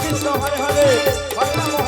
Govinda Hare Hare Hare Nam